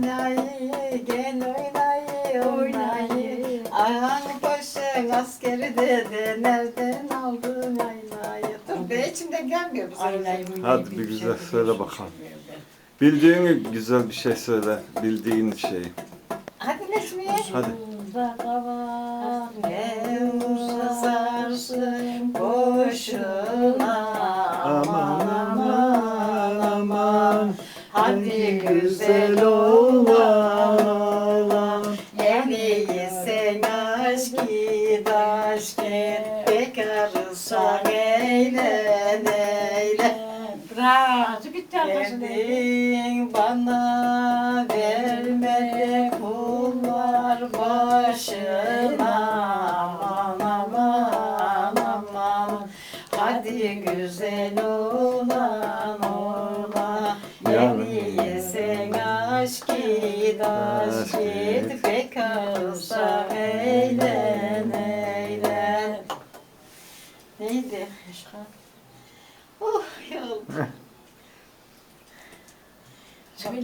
Oynayı, gel oynayı, oynayı. Ayhan başın askeri dedi, nereden aldın aynayı? Dur be içimden gelmiyor bu. Hadi bir güzel söyle bakalım. Bildiğin güzel bir şey söyle. Bildiğin şeyi. Hadi Necmiye. Hadi. Boşuna aman Hadi güzel oğlan. oğlan. Yeni sen aşk git aşk git Bekarsan eğlen eğlen Bravo. Bitti arkadaşlar. Verdin bana vermedi kullar başına. Aman aman aman Hadi güzel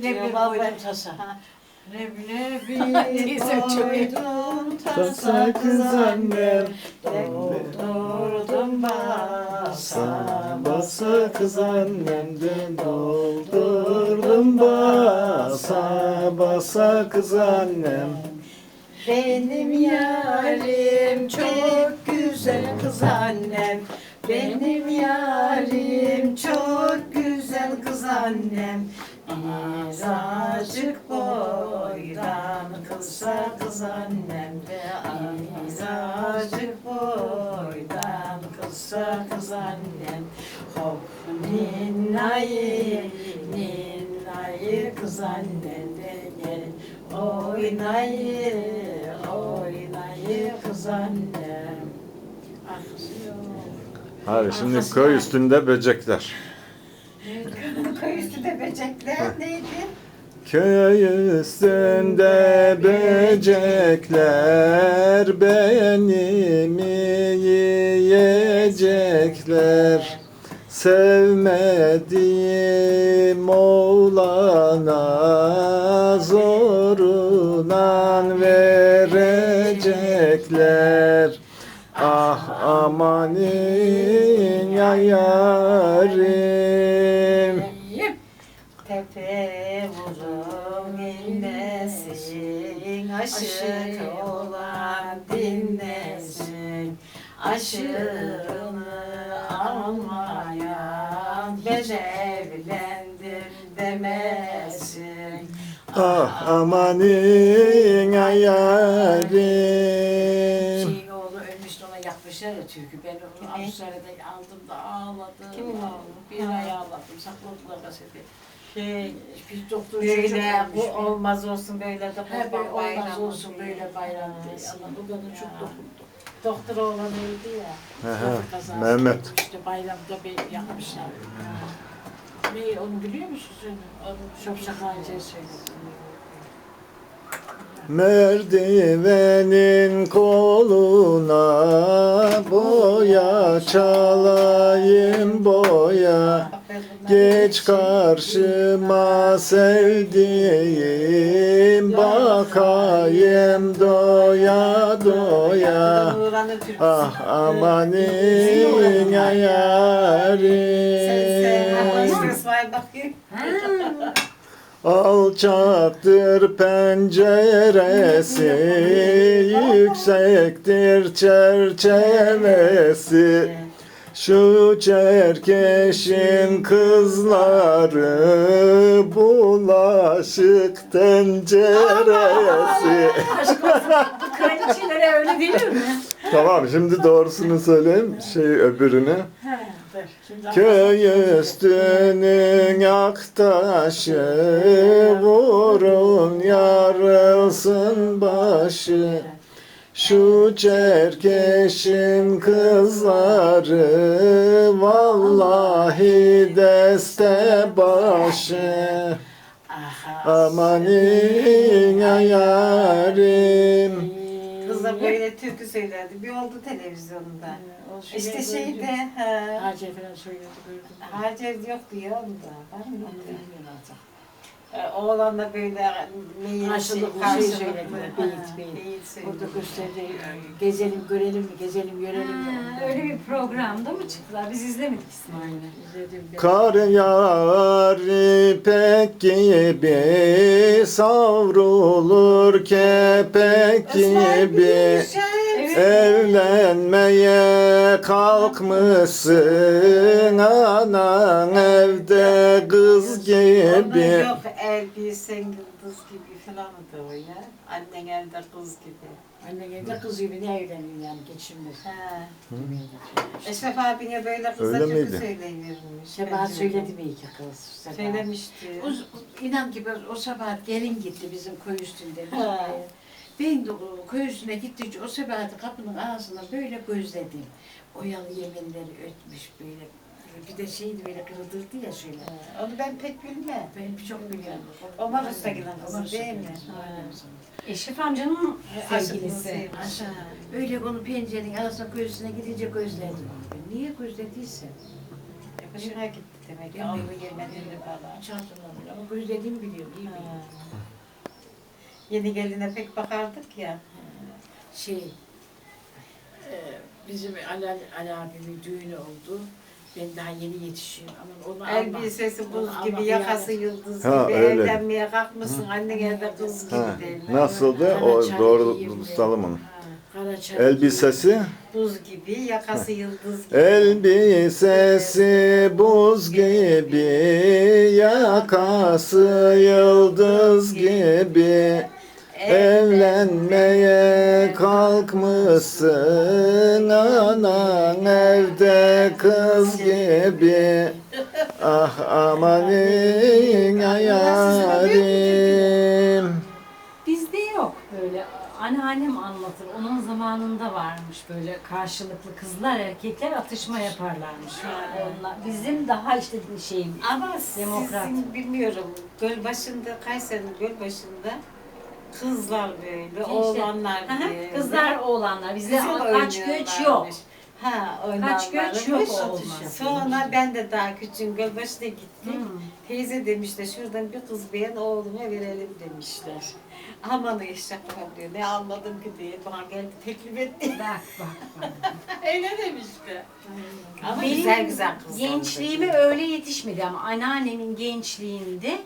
diyor koydum tasa. Leblebi. Teyzem çok iyi. Koydum Tasa kız annem. annem Doldurdum basa basa kız annemden doldurdum basa basa kız annem. Benim yarim çok güzel kız annem Benim yarim çok güzel kız annem Azıcık kız annem Azıcık boydan kısa kız annem. Hop ninnayı ninnayı kız annem de gel. Oynayı oynayı kız annem. Ah Hadi şimdi köy üstünde böcekler. Köy üstünde böcekler neydi? Köy üstünde böcekler benim yiyecekler? Sevmediğim oğlana zorunan verecekler. Ah amanin ya yarim Aşık olan dinlesin Aşığını almayan Ben evlendim demesin Ah amanin ya yarim Şeyin oğlu ölmüştü ona yakmışlar ya türkü. Ben onu? Avustralya'da aldım da ağladım. Kimin oğlu? Bir ay ağladım. Sakladılar kaseti. Şey, Bir doktor böyle bu ölmüş. olmaz olsun böyle de He böyle kurban olmaz bayramı olsun diye. böyle bayram diye. Allah bu kadın çok ya. dokundu. Doktor oğlan öldü ya. Trafik kazası Mehmet. oldu İşte bayramda bir yakmışlar. Ne onu biliyor musun sen? Onu çok söyledim. Merdivenin koluna boya çalayım boya Geç karşıma sevdiğim bakayım doya doya Ah amanin ya yarim. Alçaktır penceresi, yüksektir çerçevesi. Şu çerkeşin kızları bulaşık tenceresi. Aşk olsun. Bu kraliçelere öyle değil mi? tamam şimdi doğrusunu söyleyeyim şey öbürünü. He, dur. Şimdi Köy üstünün aktaşı Vurun yarılsın başı Şu çerkeşin kızları Vallahi deste başı Amanin ya yarim Kız da böyle türkü söylerdi. Bir oldu televizyonda. İşte şeyde, ha, Hacer falan söylüyordu gördüm. Hacer yoktu ya onda. Var mı? Bilmiyorum artık. E, Oğlanla böyle neyin Karşılıklı şey söylediler, beyit, beyit. Burada gösterdi, gezelim görelim mi, gezelim görelim mi? Ha, öyle bir programda mı çıktılar? Biz izlemedik izledim ben. Kar yağar ipek gibi savrulur kepek gibi. Evlenmeye kalkmışsın anan evde kız gibi Yok elbisen yıldız gibi falan da o ya. Annen evde kız gibi. Anne geldi kız gibi ne evleniyor yani geçinmez. Ha. Eşref abine böyle kıza Öyle türkü miydi? söyleyivermiş. Sabah Bence. söyledi mi iki kız? Sabah. Söylemişti. O, inan ki ben o sabah gelin gitti bizim köy üstünde. Ha. Ben de o köy üstüne gittikçe o sabah kapının ağzından böyle gözledim. Oyalı yeminleri ötmüş böyle. Bir de şeydi böyle kırıldırdı ya şöyle. Ha, Onu ben pek bilmem. Ben çok biliyorum. Omar Usta'nın kızı Omar değil mi? Eşref amcanın sevgilisi. Aşağı. Öyle onu pencerenin arasına göğsüne gidince gözledim. Niye gözlediyse Hoşuna gitti demek ki. Alnı gelmediğini falan. hatırlamıyorum ama gözlediğimi biliyorum iyi Ha. Yeni geline pek bakardık ya. Şey, e, bizim Ali, Ali abimin düğünü oldu. Ben daha yeni yetişiyorum ama onu alma. Elbisesi buz Onu gibi, alma, yakası yani. yıldız Ha, gibi. öyle. Evlenmeye kalkmışsın, annen evde kız gibi Ha, değil. nasıldı? O doğru tutalım onu. Karaçay. Elbisesi Buz gibi, yakası yıldız gibi. Elbisesi buz gibi, yakası yıldız gibi. Evlenmeye kalkmışsın anan evde kız gibi. Ah amanın yarim. Bizde yok böyle. Anneannem anlatır. Onun zamanında varmış böyle karşılıklı kızlar erkekler atışma yaparlarmış. Onlar, bizim daha işte şey Ama Demokrat. sizin bilmiyorum, Gölbaşı'nda, Kayseri'nin Gölbaşı'nda kızlar böyle, oğlanlar Aha, böyle. kızlar oğlanlar. Bizde Bizim kaç göç yok. Ha, Kaç göç yok olmaz. Sonra ben de daha küçüğüm Gölbaşı'na gittim. Hmm. Teyze demişler şuradan bir kız beğen oğluma verelim demişler. Aman eşekler diyor ne almadım ki diye bana geldi teklif etti. Bak bak bak. Öyle demişti. Ama Benim güzel güzel kızlar. Gençliğime öyle yetişmedi ama anneannemin gençliğinde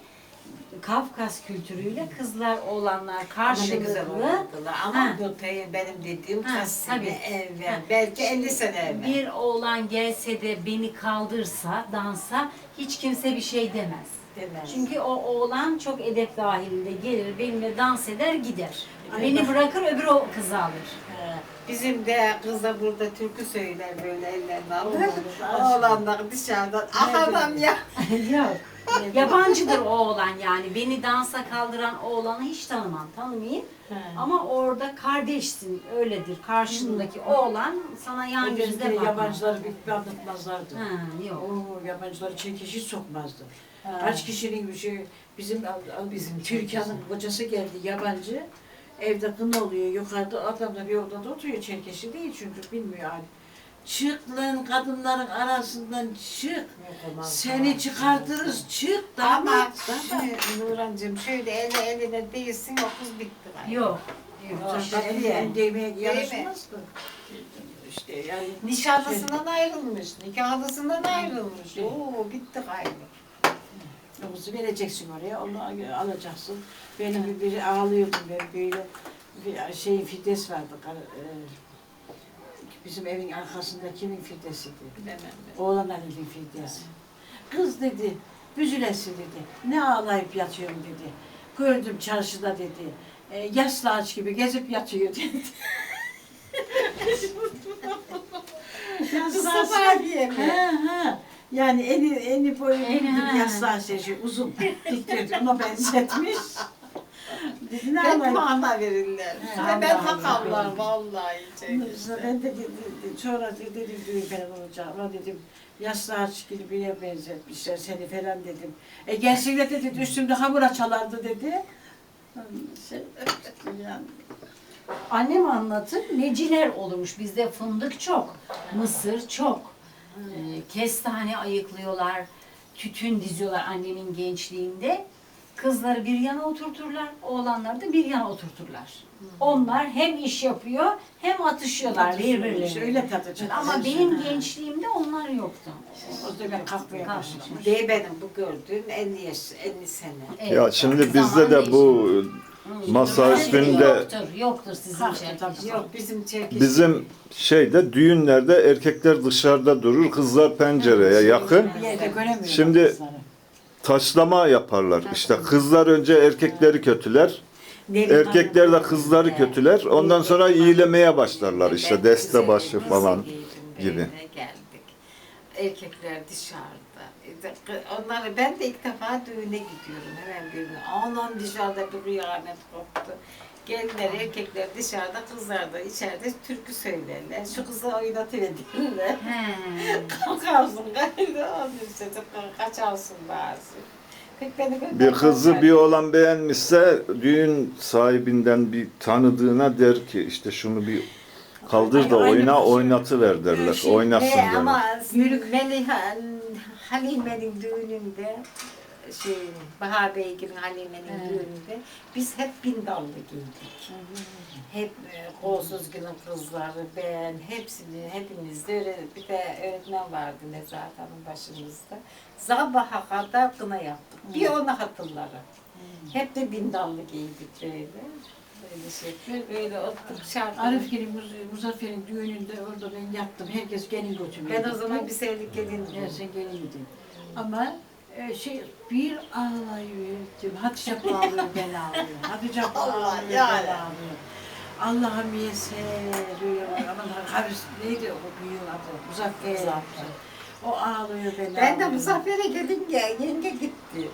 Kafkas kültürüyle kızlar oğlanlar Ama ne güzel karşılıklı oynadılar. Ama Ha. bu pe- benim dediğim Ha, kaç sene tabii. evvel. Ha. Belki 50 sene evvel. bir oğlan gelse de beni kaldırsa, dansa hiç kimse bir şey demez. Demez. Çünkü o oğlan çok edep dahilinde gelir, benimle dans eder gider. Ay Beni bak. bırakır öbür o kızı alır. Ha, Bizim de kız da burada türkü söyler böyle ellerini alır. Oğlanlar dışarıdan. Ah adam ya. Yok. Yabancıdır o oğlan yani. Beni dansa kaldıran oğlanı hiç tanımam, tanımayayım. Ama orada kardeşsin, öyledir. Karşındaki oğlan sana yan gözle bakmaz. yabancıları bir anlatmazlardı. Ha, yok. Oo, yabancıları çekişi sokmazdı. Ha. Kaç kişinin bir şey, bizim bizim Türkiye'nin kocası geldi yabancı. Evde kına oluyor yukarıda adam da bir odada oturuyor Çerkeşi değil çünkü bilmiyor hali. Çık lan kadınların arasından çık. Seni çıkartırız çık Ama damat. şu Nurhancığım şöyle eli eline değilsin o kız bitti. galiba. Yok. Yok, Tabii. el değmeye mi? yanaşmazdı. İşte yani Nişanlısından ayrılmış, nikahlısından ayrılmış. Oo bitti gayrı. Omuzu vereceksin oraya, onu alacaksın. Benim bir biri ağlıyordu ben böyle bir şey fides vardı. kar- e, Bizim evin arkasında kimin fidesiydi? Bilemem ben. Oğlan Ali'nin fidesi. Kız dedi, büzülesin dedi. Ne ağlayıp yatıyorum dedi. Gördüm çarşıda dedi. E, yaslı ağaç gibi gezip yatıyor dedi. Mustafa abiye mi? Ha ha. Yani eni eni boyu Eni, ha. bir yassı ağaç şey uzun. Diktir ona benzetmiş. Dedi ne Ben ağlayıp mana verirler. He, Ve ben Allah Allah. hakallar vallahi. Ben de dedim, sonra de- dedim düğün falan olacak. Ama dedim yassı ağaç gibi birine benzetmişler seni falan dedim. E gelsinler dedi üstümde hamur açalardı dedi. Şey, yani, Annem anlatır, neciler olurmuş. Bizde fındık çok, mısır çok. Ee, kestane ayıklıyorlar, tütün diziyorlar annemin gençliğinde. Kızları bir yana oturturlar, oğlanları da bir yana oturturlar. Onlar hem iş yapıyor hem atışıyorlar birbirlerine. Öyle tadacak. Ama benim gençliğimde onlar yoktu. O zaman kalkmaya başlamış. Değil benim bu gördüğüm 50 yaş, 50 sene. Evet, Ya şimdi bizde de bu masa değişiyor. üstünde Yoktur, yoktur sizin şey. tabii. Yok bizim Çerkes. bizim şeyde düğünlerde erkekler dışarıda durur, kızlar pencereye yakın. Bir yerde göremiyorum. Şimdi- kızları. Taşlama yaparlar. İşte kızlar önce erkekleri kötüler, erkekler de kızları kötüler. Ondan sonra iyilemeye başlarlar işte deste başı falan gibi. Erkekler dışarıda. Onları ben de ilk defa düğüne gidiyorum hemen birine. Anam dışarıda bir kıyamet koptu. Gelinler erkekler dışarıda kızlar da içeride türkü söylerler. Şu kızı oynatıverirler. He. Kalkarsın gaydı onun işte kaçarsın bazı. Bir kızı bir oğlan beğenmişse düğün sahibinden bir tanıdığına der ki işte şunu bir kaldır da oyna kız. oynatıver derler. Şey, Oynasın derler. Ama Yürük. Halime'nin düğününde, şey, Bahar Beygir'in Halime'nin He. düğününde biz hep bindallı giydik. Hep e, kolsuz günün kızları, ben, hepsini, hepimiz de öyle, bir de öğretmen vardı Nezahat Hanım başımızda. Sabaha kadar kına yaptık. Bir onu hatırlarım. Hep de bindallı giydik böyle. Şey, böyle oturduk şarkı. Arif gelin Muz- Muzaffer'in düğününde orada ben yattım. Herkes gelin götürmüyor. Ben o zaman bir senelik. Ya sen gelin gidin. Ama e, şey bir ağlayıverdim. Hatice abla ağlıyor ben ağlıyorum. Hatice abla Allah, ağlıyor ben yani. ağlıyorum. Allah'ım yeseriyor. Aman Haris neydi o büyüğün adı? Muzaffer. Muzaffer. O ağlıyor ben Ben de ağlıyorum. Muzaffer'e gelince yenge gitti.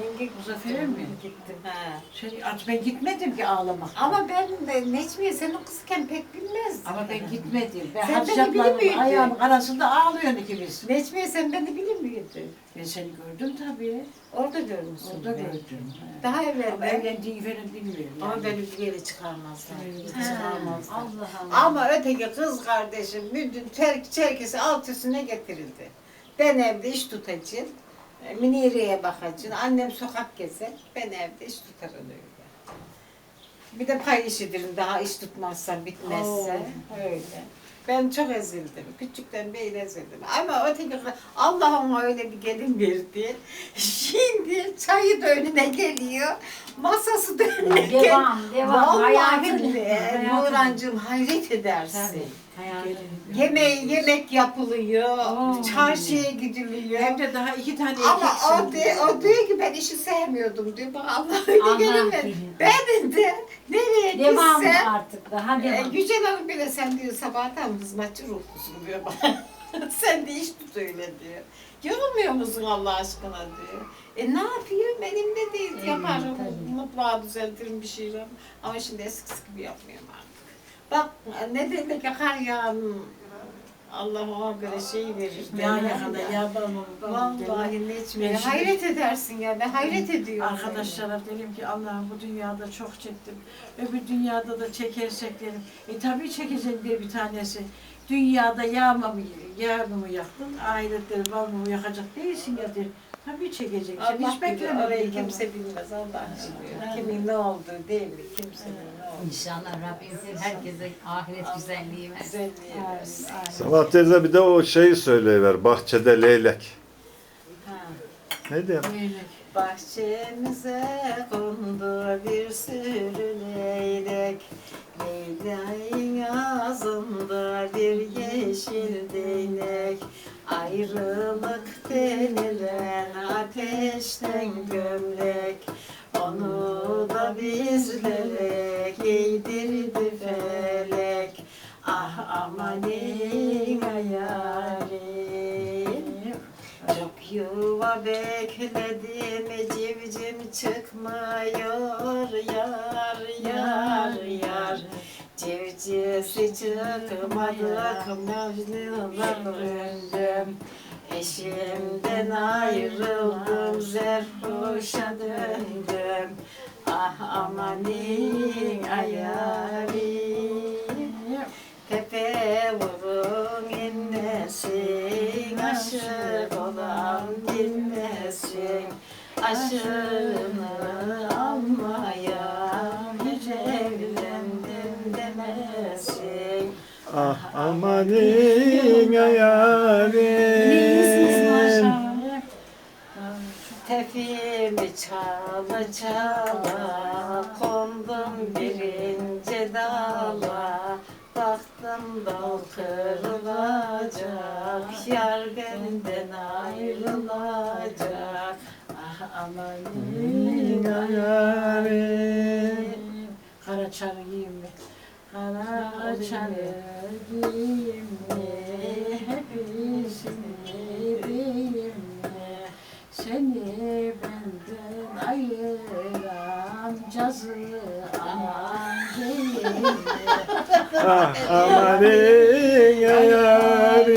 Yenge Muzaffer'e mi? Gittim ha. Şey, ben gitmedim ki ağlamak. Ama ben de Necmiye sen o kızken pek bilmezdim. Ama ben gitmedim. Ben Sen beni miydin? ayağının arasında ağlıyorsun ikimiz. Necmiye sen beni bilir miydin? Ben seni gördüm tabii. Orada görmüşsün. Orada beni. gördüm. he. Daha evvel Ama ben. evlendiği falan bilmiyorum. Ama yani. beni bir yere çıkarmazlar. He, çıkarmazlar. Allah Allah. Ama öteki kız kardeşim müdün çerk, çerkesi alt üstüne getirildi. Ben evde iş tutacağım. E, Minire'ye bakacağım. Annem sokak gezer. Ben evde iş tutarım öyle. Bir de pay işidir daha iş tutmazsa bitmezse. Öyle. Ben çok ezildim. Küçükten beri ezildim. Ama öteki Allah ona öyle bir gelin verdi. Şimdi çayı da önüne geliyor. Masası da önüne geliyor. Devam, devam. Vallahi Hayatın- Nurancığım hayret edersin. Tabii. Yemeği yemek yapılıyor, çarşıya gidiliyor. Hem de daha iki tane Ama o, de, o diyor ki ben işi sevmiyordum diyor. Bak Allah öyle Allah gelemedi. bilir. Ben de nereye Devam gitsem artık daha e, devam. Yücel Hanım bile sen diyor sabahtan hizmetçi ruhlusun diyor bana. sen de iş tut öyle diyor. Yorulmuyor musun Allah aşkına diyor. E ne yapayım elimde değil Evet, yaparım tabii. mutfağı düzeltirim bir şeyler. Ama şimdi eskisi gibi yapmıyorum artık. Bak ne demek ya kar yağan Allah ona göre şey verir. Ya yakında ya. babam. Vallahi ne şimdi- Hayret edersin ya. Ben hayret ediyorum. Arkadaşlara dedim ki Allah'ım bu dünyada çok çektim. Öbür dünyada da çekersek dedim. E tabii çekeceğim diye bir tanesi. Dünyada yağma mı, yağma mı yaktın? Ahiretleri bal mı yakacak değilsin ya der. Tabii çekeceksin. Allah Hiç beklemedim. orayı kimse bilmez. Allah biliyor. Kimin ne olduğu değil mi? Ne olduğu. İnşallah Rabbim herkese ahiret güzelliği versin. Sabah teyze bir de o şeyi söyleyiver. Bahçede leylek. Ya? Leylek. Bahçemize kondu bir sürü leylek Leyleğin ağzında bir yeşil değnek Ayrılık çıkmadık mecnunlar döndüm Eşimden ayrıldım zerhoşa döndüm Ah amanin ayarim Tepe vurun inmesin, aşık olan dinmesin. Aşığını Ah amanin yarim. Tefimi çala çala Kondum birinci dala Baktım dal kırılacak Yar benden ayrılacak Ah amanin yarim. Karaçarı mi? Hepsini diyeyim mi? Seni benden ayıran cazı aman değil mi? Ah amanin yarim.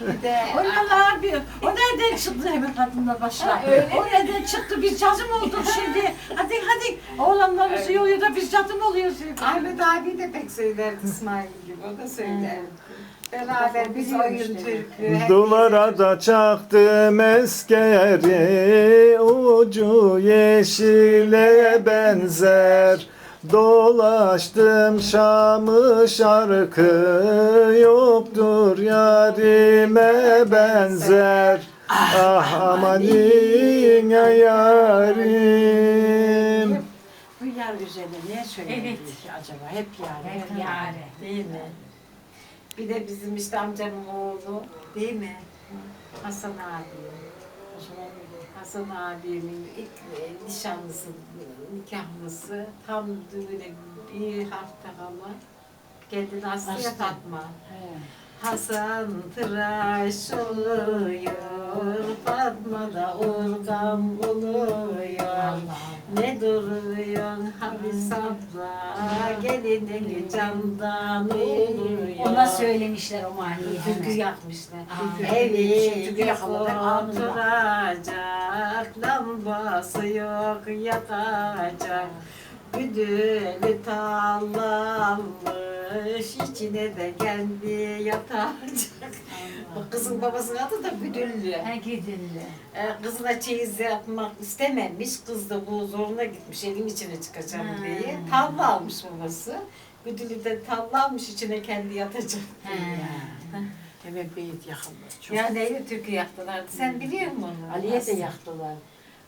Bir de O ne abi? O nereden çıktı hemen kadınla başla? O nereden çıktı? Biz cazım olduk şimdi. Hadi hadi. Oğlanlarımız iyi oluyor da biz cadım oluyoruz. Ahmet abi de pek söylerdi İsmail gibi o da söylerdi. Beraber biz oyun türkü. Duvara da çaktım eskeri Ucu yeşile benzer Dolaştım Şam'ı şarkı Yoktur yarime benzer Ah amanin yarim Bu yar üzerine ne söyledik Evet. acaba? Hep yani. Hep yani. Değil mi? Bir de bizim işte amcamın oğlu değil mi? Hasan abi. Hasan abimin ilk e, nişanlısı, nikahlısı tam düğüne bir hafta kala kendini Aslı'ya Aslı. Fatma. Hasan tıraş oluyor, Fatma da urgam buluyor. Ne duruyorsun Habis abla, gelinin candan oluyor. Ona söylemişler o mahalleyi Türkü yakmışlar. Evi oturacak, lambası yok yakacak. Güdülü tallanmış, içine de kendi yatacak. Bu kızın babasının adı da Güdüllü. Herkes dinle. Ee, Kızına çeyiz yapmak istememiş. Kız da bu zoruna gitmiş evin içine çıkacağım Ha. diye. Tavla almış babası. Güdülü de tavla almış içine kendi yatacak. Hemen beyit yakıldı. Çok. Ya neyle türkü yaktılar? Sen biliyor musun onu? Ali'ye de yaktılar.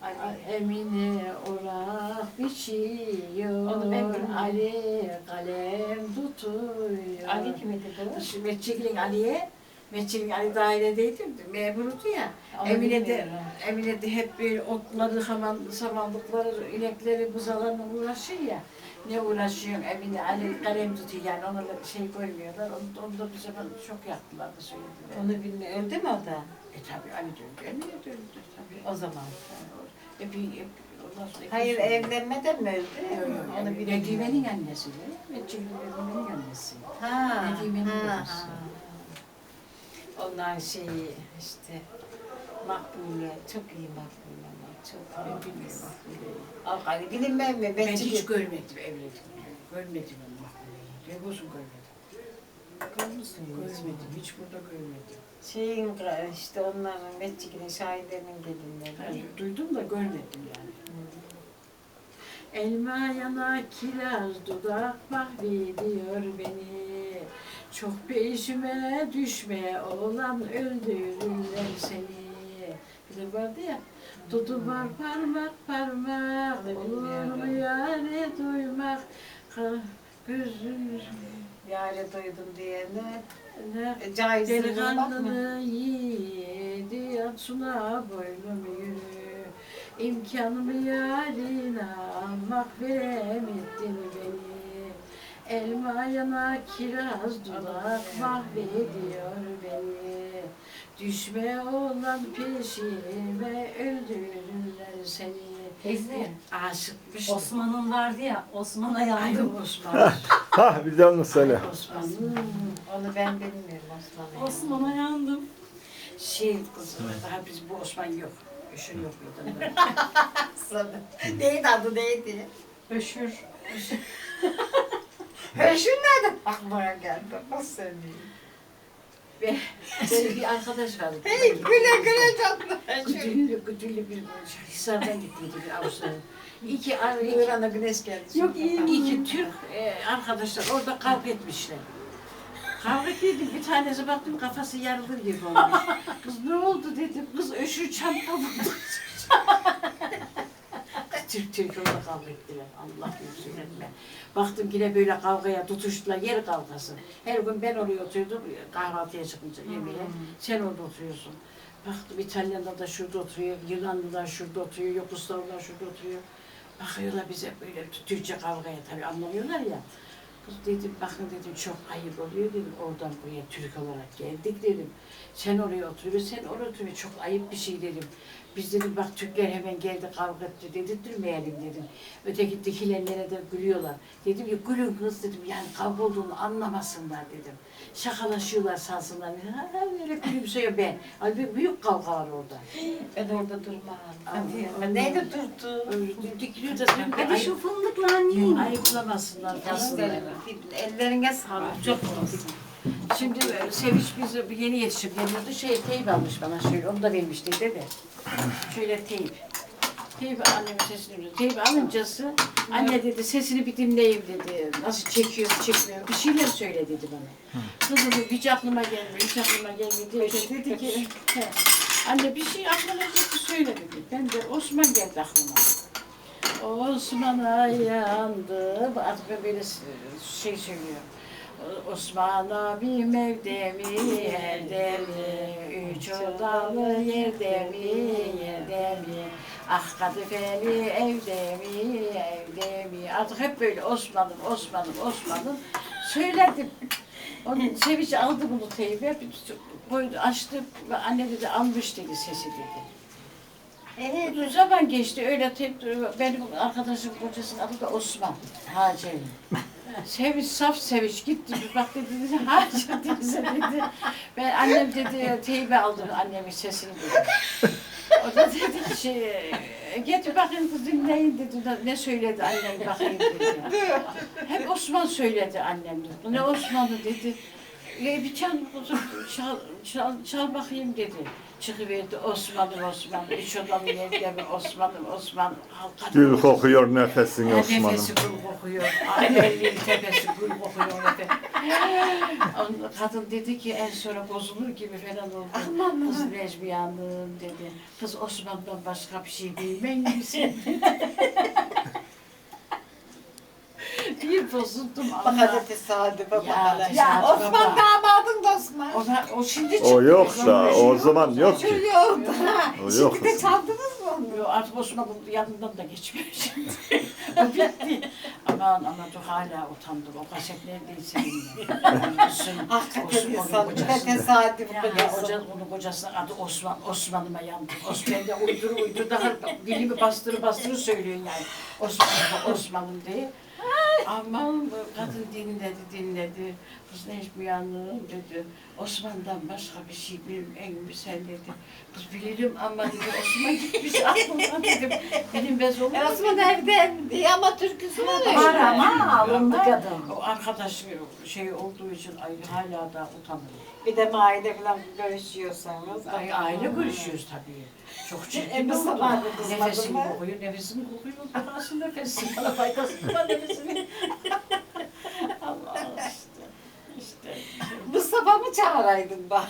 Ali. Emine orak biçiyor. Onu ben bilmiyorum. Ali kalem tutuyor. Ali kimdi bu? Şu Metçilik Ali'ye, Metçilik Ali dairedeydi, memurdu ya. Onu Emine de, bilmiyorum. Emine de hep böyle otları, haman, samanlıkları, inekleri, buzalarla uğraşıyor ya. Ne uğraşıyorsun Emine, Ali kalem tutuyor yani ona da şey koymuyorlar. Onu, onu da bize çok yaktılar da söylediler. Onu bilmiyorum. Öldü mü o da? E tabi Ali döndü, Emine döndü tabii. O zaman. Hep, hep, ondan sonra Hayır evlenmeden mi öldü? Yok, yok, Onu Onu bilmiyorum. Nedime'nin annesi de. Nedime'nin annesi. Ha. Nedime'nin babası. Onlar şeyi işte makbule. Çok iyi makbule ama. Çok Ben bilmiyorum. Al gari bilinmem mi? Ben Ben hiç görmedim evledim. Görmedim ben Mahmude'yi. Ne olsun görmedim. Görmedim. Hiç burada görmedim. Şeyin işte onların Metçik'in şairlerinin gelinleri. Yani duydum da görmedim yani. Elma yana kiraz dudak mahvediyor beni. Çok peşime düşme oğlan öldürürler seni. Bir de vardı ya. Tutu var parmak parmak olur mu yani duymak. Gözün Yare duydum diyene. E, bakma. Delikanlını yiğidi yatsuna boynumu yürü. İmkanımı yarine almak veremedin beni. Elma yana kiraz dudak mahvediyor beni. Düşme olan peşime öldürürler seni. Teyze, Aşıkmıştım. Osman'ın vardı ya, Osman'a Ay yandım. Osman. Ha bir de onu söyle. Osman'ın Onu ben bilmiyorum Osman'ı. Osman'a yandım. şey kızım. Daha biz bu Osman yok. Üşün yok. Osman'ı. neydi adı neydi? Öşür. Höşün nerede? Aklıma geldi. Nasıl söyleyeyim? Ve böyle bir arkadaş vardı. Hey güle güle canlı. Höşün. Güdüllü, güdüllü bir Hisar'dan gittiydi bir Avustralya. iki, iki, İran'a güneş geldi. Yok iki Türk e, arkadaşlar orada kavga etmişler. Kavga etmedi bir tanesi baktım kafası yarılır gibi olmuş. Kız ne oldu dedim. Kız öşür çanta vurdu. Türk Türk orada kavga ettiler. Allah yüzün etme. Baktım yine böyle kavgaya tutuştular. Yer kavgası. Her gün ben oraya oturuyordum kahvaltıya çıkınca yemeğe. Sen orada oturuyorsun. Baktım İtalyanlar da şurada oturuyor, Yunanlılar şurada oturuyor, Yugoslavlar şurada oturuyor. Bakıyorlar bize böyle Türkçe kavgaya tabii anlamıyorlar ya. Dedim bakın dedim çok ayıp oluyor dedim oradan buraya Türk olarak geldik dedim. Sen oraya oturuyorsun, sen oraya oturuyorsun. Çok ayıp bir şey dedim. Biz dedim bak Türkler hemen geldi kavga etti dedirtmeyelim dedim. Öteki dikilenlere de gülüyorlar. Dedim ki gülün kız dedim yani kavga olduğunu anlamasınlar dedim. Şakalaşıyorlar sansınlar. Ha, böyle gülümsüyor ben. Halbuki büyük kavga var orada. Ben orada durmam. Ben neyde durdu? Öyle Dikiliyor da ki Hadi şu ayıp, fındıklar yiyin. ayıplamasınlar. Gösterin. Ellerine sağlık. Çok olsun. Şimdi e, Sevinç bizi bir yeni yetişip geliyordu. Şey teyip almış bana şöyle. Onu da vermişti dedi. Şöyle teyip. Teyip annemin sesini duydu. Teyip alıncası anne dedi sesini bir dinleyeyim dedi. Nasıl çekiyor çekmiyor. Bir şeyler söyle dedi bana. Kızım hiç aklıma gelmiyor. Hiç aklıma gelmiyor diye dedi ki he, anne bir şey aklına geldi söyle dedi. Ben de Osman geldi aklıma. Osman'a yandı. Ben böyle şey söylüyor. Osman abim evde mi, evde mi? Üç odalı yerde mi, yerde mi? Ah kadifeli evde mi, evde mi? Artık hep böyle Osman'ım, Osman'ım, Osman'ım. Söyledim. Onun sevinci aldı bunu teybe, koydu, açtı. ve Anne dedi almış dedi sesi dedi. Evet. Zaman geçti öyle tek benim arkadaşım kocasının adı da Osman Hacer. Sevinç saf sevinç gitti bir bak dedi, Hacer teyze dedi. Ben annem dedi teybe aldı annemin sesini dedi. O da dedi ki şey, getir bakayım kız dinleyin dedi. Ne söyledi annem bakayım dedi. Hep Osman söyledi annem dedi. Ne Osman'ı dedi. E, bir çal, kuzum, çal, çal, çal bakayım dedi. Çıkıverdi Osman'ım Osman, üç odalı yerde mi Osman'ım Osman. Halka Gül kokuyor nefesin Ha, Osman'ım. Nefesi gül kokuyor. Ailenin tepesi gül kokuyor. Nefes. Ondan Kadın dedi ki en sonra bozulur gibi falan oldu. Kız Necmi Hanım dedi. Kız Osman'dan başka bir şey bilmen misin? bir bozuldum Bak hadi tesadüfe bak Ya, hele. Ya Osman damadın da Osman. O, da- o şimdi çıktı. O yok da o zaman yok ki. Yok da. O yok. Şimdi de çaldınız mı onu? Yo, Artık Osman'ın yanından da geçmiyor şimdi. o bitti. Aman ama dur hala utandım. O kaset neredeyse bilmiyorum. Hakikaten insan ne kocası. tesadüf Ya kocası. hoca, onun kocasının adı Osman. Osman'ıma yandım. Osman da uydur uydur daha dilimi bastırı bastırı söylüyor yani. Osman'ım Osman'ım diye. Aman bu kadın dinledi dinledi. Kız Necmi Hanım dedi. Osman'dan başka bir şey bilmeyen mi sen dedi. Kız bilirim ama dedi Osman gitmiş aklımdan dedim. Bilinmez olur mu? E, Osman evde diye ama türküsü var. Var ama alındı kadın. O arkadaş şey olduğu için ay, hala da utanırım. Bir de aile falan görüşüyorsanız. Ay, aile görüşüyoruz tabii. Çok çirkin oldu. sabah da kızmadın Nefesim mı? kokuyor, nefesim kokuyor. Burası nefesim, bana faydası var nefesimin. Allah işte. İşte. Mustafa mı çağıraydın bak?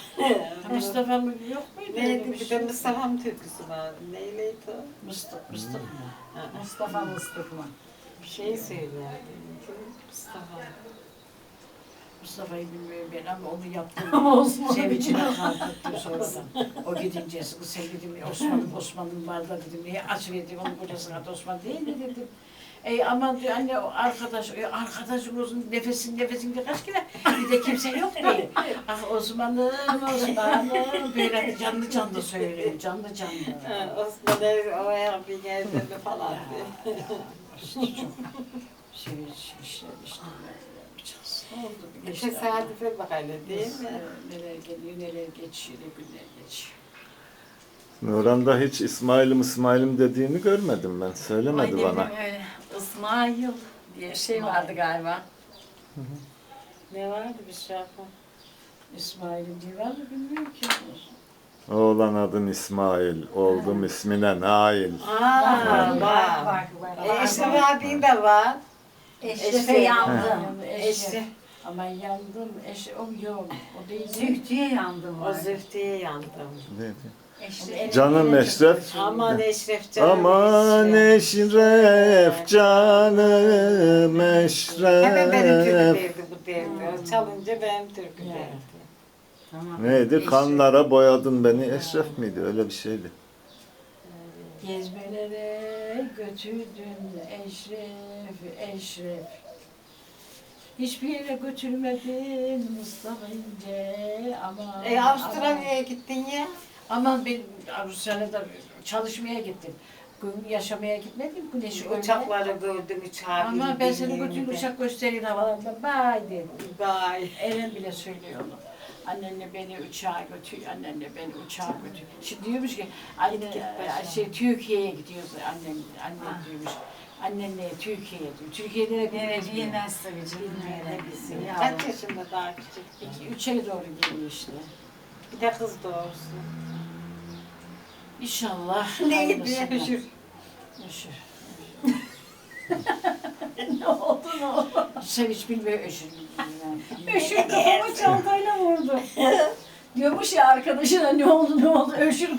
Mustafa mı yok muydu? öyle Neydi bir bir şey? de Mustafa'm türküsü var. Neyleydi o? Mustafa, Mustafa mı? Mustafa Mustafa. Bir şey söylerdi. Mustafa. Mustafa'yı bilmiyorum ben ama onu yaptım. Sevincine kalkıttım sonradan. O gidince sen dedim Osman'ım Osman'ım var da dedim niye açıverdim onun kocasının adı Osman değil mi dedim. Ey aman diyor anne o arkadaş, e, arkadaşım olsun nefesin nefesin diye kaç kere bir de kimse yok diye. Ah Osman'ım Osman'ım böyle canlı canlı söylüyor canlı canlı. Ha, Osman ev, o ev bir geldi mi falan diye. İşte çok şey işte işte. Oldu geçti. Tesadüfe bak hele değil mi? Neler geliyor, neler geçiyor, ne günler geçiyor. Nurhan'da hiç İsmail'im İsmail'im dediğini görmedim ben. Söylemedi bana. öyle. İsmail diye şey vardı galiba. Ne vardı bir şey yapma. İsmail'in diye var mı bilmiyorum ki. Oğlan adın İsmail, oldum ismine Nail. Aa, Bak bak. bak bak. Eşref abin de var. Eşrefe yandım. Eşref. Eşref. Ama yandım. Eş, o yok. O değil. Zühtüye yandım O var. züftüye yandım. Eşref. Canım Eşref. Aman Eşref canım. Aman Eşref. Eşref, canım Eşref. Hemen benim türkü derdi bu derdi. O çalınca benim türkü Ya. derdi. Tamam. Neydi? Eşref. Kanlara boyadın beni. Eşref miydi? Öyle bir şeydi. Gezmelere götürdün Eşref, Eşref. Hiçbir yere götürmedin Mustafa İnce ama E Avustralya'ya gittin ya. Aman ben Avustralya'da çalışmaya gittim. Gün yaşamaya gitmedim. Güneş öyle. Uçakları gördüm uçağı. Ama ben seni götürün uçak gösterin havalarında. Bay dedim. Vay. Eren bile söylüyor onu. Annenle beni uçağa götür, annenle beni uçağa götür. Şimdi diyormuş ki, anne, şey, Türkiye'ye gidiyoruz annem, annem diyormuş. Annenle Türkiye'ye. Türkiye'de de Evet, bilmez mi? yemez tabii canım. Ne bilsin. Ya. Kaç yaşında daha küçük? İki, üçe doğru geliyor işte. Bir de kız doğursun. İnşallah. Neydi? hayırlısıyla. Öşür. Öşür. ne oldu ne oldu? Sen hiç bilmiyor öşür. Öşür kafama çantayla vurdu. Diyormuş ya arkadaşına ne oldu ne oldu öşür